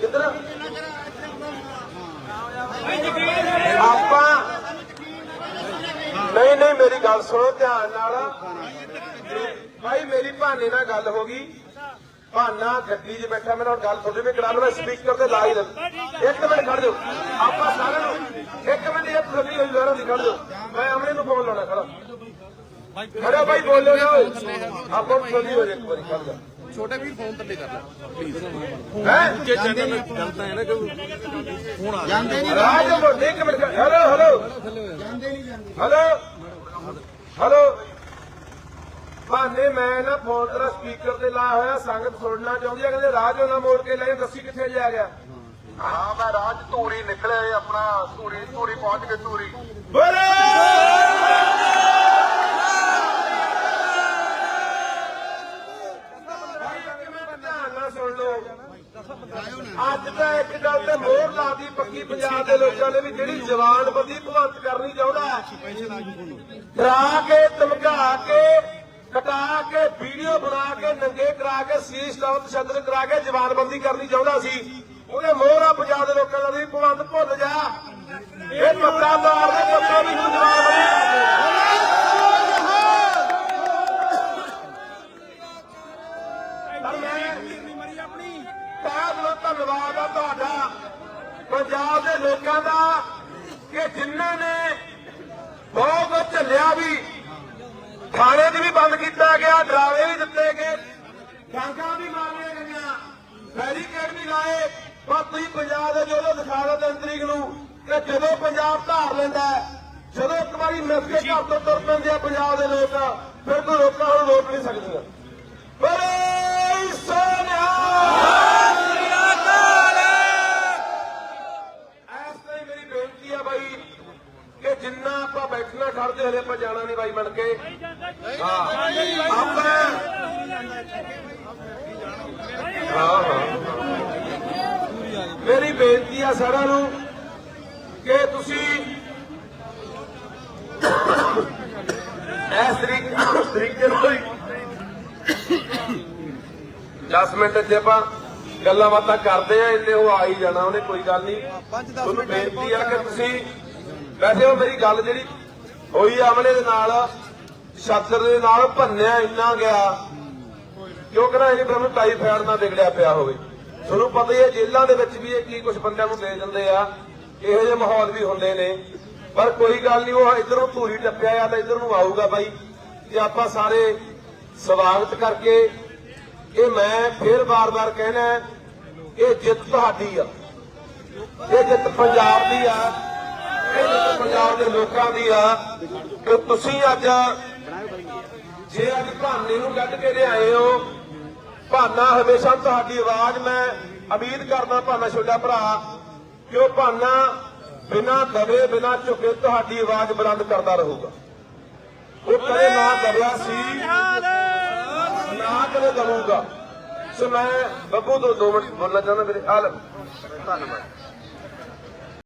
ਕਿੱਧਰ ਆਪਾਂ ਨਹੀਂ ਨਹੀਂ, ਮੇਰੀ ਗੱਲ ਸੁਣੋ ਧਿਆਨ ਨਾਲ। ਭਾਈ, ਮੇਰੀ ਭਾਨੇ ਨਾਲ ਗੱਲ ਹੋ ਗਈ। ਭਾਨਾ ਗੱਡੀ 'ਚ ਬੈਠਾ, ਮੈਂ ਨਾਲ ਗੱਲ ਤੁਹਾਡੇ ਵੀ ਕਰਾ ਲਓ ਸਪੀਕਰ ਤੇ ਲਾ ਹੀ ਦਿੰਦਾ ਇੱਕ ਮਿੰਟ ਖੜ ਜਾਓ। ਆਪਾਂ ਸਾਰਿਆਂ ਨੂੰ ਇੱਕ ਮਿੰਟ, ਇਹ ਖੜੀ ਹੋਈ ਸਾਰਿਆਂ ਦੀ ਖੜ ਜਾਓ। ਮੈਂ ਅਮਰੇ ਨੂੰ ਫੋਨ ਲਾਉਣਾ, ਖੜਾ। ਖੜਾ ਭਾਈ, ਬੋਲੋ ਨਾ। ਆਪਾਂ ਖੜੀ ਹੋ ਜਾਏ, ਇੱਕ ਵਾਰੀ ਖੜ ਜਾ ਛੋਟੇ ਵੀਰ ਫੋਨ ਥੱਲੇ ਕਰ ਲੈ। ਪਲੀਜ਼ ਹੈ ਜਾਂਦੇ ਨਹੀਂ ਜਨਤਾ ਹੈ ਨਾ ਕਿ ਫੋਨ ਆ ਜਾਂਦੇ ਰਾਜ ਮੋਢੇ ਇੱਕ minute hello hello. Hello. Hello. ਭਾਨੇ ਮੈਂ ਨਾ ਫੋਨ ਤੇਰਾ ਸਪੀਕਰ ਤੇ ਲਾ ਹੋਇਆ ਸੰਗਤ ਸੁਣਨਾ ਚਾਹੁੰਦੀ ਆ ਕਹਿੰਦੇ ਰਾਜ ਉਹਨਾਂ ਮੋੜ ਕੇ ਲੈ ਦੱਸੀ ਕਿੱਥੇ ਜਾ ਗਿਆ। ਹਾਂ ਮੈਂ ਰਾਜ ਧੂਰੀ ਨਿਕਲੇ ਆਪਣਾ ਧੂਰੀ ਧੂਰੀ ਪਹੁੰਚ ਕੇ ਧੂਰੀ। ਬੋਲੇ ਧਿਆਨ ਨਾਲ ਸੁਣ ਲਓ ਅੱਜ ਤਾਂ ਇੱਕ ਗੱਲ ਤੇ ਮੋਹਰ ਲਾਦੀ ਪੱਕੀ ਪੰਜਾਬ ਦੇ ਲੋਕਾਂ ਨੇ ਵੀ ਜਿਹੜੀ ਜਵਾਨਬੰਦੀ ਭਗਵੰਤ ਕਰਨੀ ਚਾਹੁੰਦਾ ਡਰਾ ਕੇ ਧਮਕਾ ਕੇ ਕਟਾ ਕੇ ਵੀਡੀਓ ਬਣਾ ਕੇ ਨੰਗੇ ਕਰਾ ਕੇ ਸੀਸ ਟਾਉ ਤਸ਼ੱਦਦ ਕਰਾ ਕੇ ਜਵਾਨਬੰਦੀ ਕਰਨੀ ਚਾਹੁੰਦਾ ਸੀ ਉਹਦੇ ਮੋਹਰਾ ਪੰਜਾਬ ਦੇ ਲੋਕਾਂ ਦਾ ਵੀ ਭਗਵੰਤ ਭੁੱਲ ਜਾ ਇਹ ਪੱਤਾ ਮਾਰਦੇ ਪੱਤਾ ਵੀ ਹੁਣ ਜਵਾਨਬੰਦੀ ਪਰ ਮੈਂ ਤਹਿ ਦਿਲੋਂ ਧੰਨਵਾਦ ਆ ਤੁਹਾਡਾ। ਪੰਜਾਬ ਦੇ ਲੋਕਾਂ ਦਾ ਕਿ ਜਿਨ੍ਹਾਂ ਨੇ ਬਹੁਤ ਝੱਲਿਆ ਵੀ। ਥਾਣੇ 'ਚ ਵੀ ਬੰਦ ਕੀਤਾ ਗਿਆ, ਡਰਾਵੇ ਵੀ ਦਿੱਤੇ ਗਏ। ਡਾਂਗਾ ਵੀ ਮਾਰੀਆਂ ਗਈਆਂ ਬੈਰੀਕੇਡ ਵੀ ਲਾਏ। ਪਰ ਤੁਸੀਂ ਪੰਜਾਬ ਦੇ ਜਦੋਂ ਦਿਖਾ ਦਿਓ ਤਿੰਨ ਨੂੰ ਕਿ ਜਦੋਂ ਪੰਜਾਬ ਧਾਰ ਲੈਂਦਾ ਜਦੋਂ ਇੱਕ ਵਾਰੀ ਮਿਸ ਕੇ ਘਰ ਤੋਂ ਤੁਰ ਪੈਂਦੇ ਆ ਪੰਜਾਬ ਦੇ ਲੋਕ, ਫਿਰ ਕੋਈ ਰੋਕਾਂ ਹੁਣ ਰੋਕ ਨਹੀਂ ਸਕਦੀਆਂ ਬੜੇ ਸੋਨਿਆ ਐਸ ਤਰ੍ਹਾਂ ਮੇਰੀ ਬੇਨਤੀ ਆ ਬਾਈ ਕਿ ਜਿੰਨਾ ਆਪਾਂ ਖੜਦੇ ਹਲੇ ਆਪਾਂ ਜਾਣਾ ਨਹੀਂ ਬਾਈ ਬਣ ਕੇ। ਹਾਂ। ਆਪਾਂ ਹਾਂ ਹਾਂ। ਮੇਰੀ ਬੇਨਤੀ ਆ ਸਾਰਿਆਂ ਨੂੰ ਕਿ ਤੁਸੀਂ ਇਸ ਤਰੀਕੇ ਨਾਲ ਹੀ 10 ਮਿੰਟ ਇੱਥੇ ਆਪਾਂ ਗੱਲਾਂ ਬਾਤਾਂ ਕਰਦੇ ਆ ਇੰਨੇ ਉਹ ਆ ਹੀ ਜਾਣਾ ਉਹਨੇ ਕੋਈ ਗੱਲ ਨਹੀਂ। ਤੁਹਾਨੂੰ ਬੇਨਤੀ ਆ ਕਿ ਤੁਸੀਂ ਵੈਸੇ ਉਹ ਮੇਰੀ ਗੱਲ ਜਿਹੜੀ ਹੋਈ ਅਮਲੇ ਦੇ ਨਾਲ ਛਾਤਰ ਦੇ ਨਾਲ ਭੰਨਿਆ ਇੰਨਾ ਗਿਆ। ਕਿਉਂਕਿ ਨਾ ਇਹ ਬ੍ਰਹਮ ਟਾਈਫਾਇਡ ਨਾਲ ਵਿਗੜਿਆ ਪਿਆ ਹੋਵੇ। ਤੁਹਾਨੂੰ ਪਤਾ ਹੀ ਹੈ, ਜੇਲ੍ਹਾਂ ਦੇ ਵਿੱਚ ਵੀ ਇਹ ਕੀ ਕੁਝ ਬੰਦਿਆਂ ਨੂੰ ਦੇ ਦਿੰਦੇ ਆ। ਇਹੋ ਜਿਹੇ ਮਾਹੌਲ ਵੀ ਹੁੰਦੇ ਨੇ। ਪਰ ਕੋਈ ਗੱਲ ਨਹੀਂ, ਉਹ ਇਧਰੋਂ ਧੂਰੀ ਟੱਪਿਆ ਆ ਤਾਂ ਇਧਰ ਨੂੰ ਆਊਗਾ ਬਾਈ। ਤੇ ਆਪਾਂ ਸਾਰੇ ਸਵਾਗਤ ਕਰਕੇ ਇਹ ਮੈਂ ਫੇਰ ਬਾਰ-ਬਾਰ ਕਹਿਣਾ ਇਹ ਜਿੱਤ ਤੁਹਾਡੀ ਆ। ਇਹ ਜਿੱਤ ਪੰਜਾਬ ਦੀ ਆ। ਪੰਜਾਬ ਦੇ ਲੋਕਾਂ ਦੀ ਆ ਕਿ ਤੁਸੀਂ ਅੱਜ ਜੇ ਅੱਜ ਭਾਨੇ ਨੂੰ ਕੱਢ ਕੇ ਲਿਆਏ ਹੋ, ਭਾਨਾ ਹਮੇਸ਼ਾ ਤੁਹਾਡੀ ਆਵਾਜ਼ ਮੈਂ ਉਮੀਦ ਕਰਦਾ ਭਾਨਾ ਛੋਟਾ ਭਰਾ, ਕਿ ਉਹ ਭਾਨਾ ਬਿਨਾਂ ਦਬੇ, ਬਿਨਾਂ ਝੁਕੇ ਤੁਹਾਡੀ ਆਵਾਜ਼ ਬੁਲੰਦ ਕਰਦਾ ਰਹੂਗਾ। ਉਹ ਕਦੇ ਨਾ ਦਬਿਆ ਸੀ, ਨਾ ਕਦੇ ਦਬੂਗਾ। ਸੋ ਮੈਂ ਬੱਬੂ ਤੋਂ ਦੋ ਮਿੰਟ ਬੋਲਣਾ ਚਾਹੁੰਦਾ ਮੇਰੇ ਹਾਲ ਧੰਨਵਾਦ।